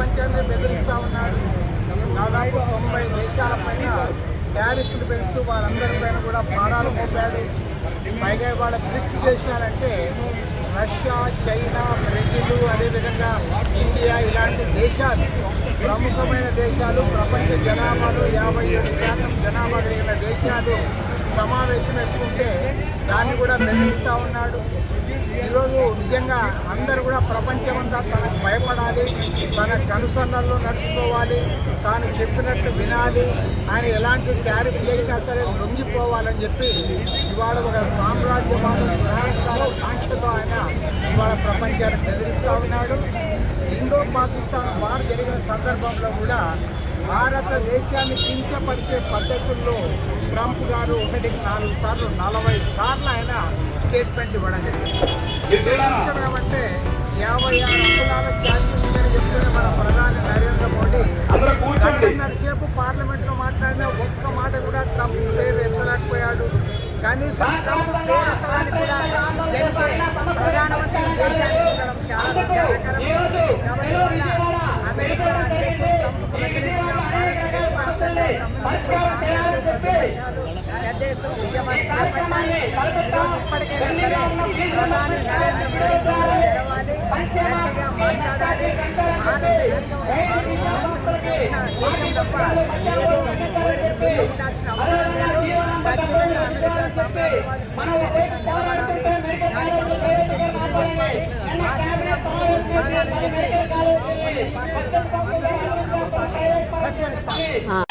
ప్రపంచాన్ని బెదిరిస్తూ ఉన్నారు. దాదాపు తొంభై దేశాల పైన ప్యారిస్ని పెంచు వారందరి పైన కూడా ప్రాణాలు మోపాడు పైగా ఇవాళ బ్రిక్స్ దేశాలంటే రష్యా చైనా బ్రెజిల్ అదేవిధంగా ఇండియా ఇలాంటి దేశాలు ప్రముఖమైన దేశాలు ప్రపంచ జనాభాలో యాభై ఏడు శాతం జనాభా కలిగిన దేశాలు సమావేశం వేసుకుంటే దాన్ని కూడా బెదిరిస్తూ ఉన్నాడు. ఈరోజు నిజంగా అందరూ కూడా ప్రపంచమంతా తనకు భయపడాలి తన కనుసన్నల్లో నడుచుకోవాలి తాను చెప్పినట్టు వినాలి ఆయన ఎలాంటి టారిఫ్ చేసినా సరే లొంగిపోవాలని చెప్పి ఇవాళ ఒక సామ్రాజ్యవాద గ్రహాంకాల కాంక్షతో ఆయన ఇవాళ ప్రపంచాన్ని బెదిరిస్తూ ఉన్నాడు. ఇండో పాకిస్తాన్ వారు జరిగిన సందర్భంలో కూడా భారతదేశాన్ని కించపరిచే పద్ధతుల్లో ట్రంప్ గారు ఒకటికి నాలుగు సార్లు నలభై సార్లు ఆయన స్టేట్మెంట్ ఇవ్వడం జరిగింది. అంటే యాభై ఆరు అంగుళాల ఛార్జీ అని చెప్తున్న మన ప్రధాని నరేంద్ర మోడీ సేపు పార్లమెంట్లో మాట్లాడిన ఒక్క మాట కూడా ట్రంప్ పేరు ఎత్తలేకపోయాడు. కనీసం ఎవరికి పేరు ఉండాల్సిన అవసరం లేదు. ఖచ్చితంగా అమెరికా సామ్రాజ్యవాది మనం ఒకవైపు పోరాడుతుంటే మెడికల్ కాలేజీలు ప్రైవేట్ గా కాపాడండి. నిన్న కేబినెట్ సమావేశం చేసి పది మెడికల్ కాలేజీలని పద్దెనిమిది పంపిణీ చేయాలని చెప్పి ప్రైవేట్ పరం చేస్తాం.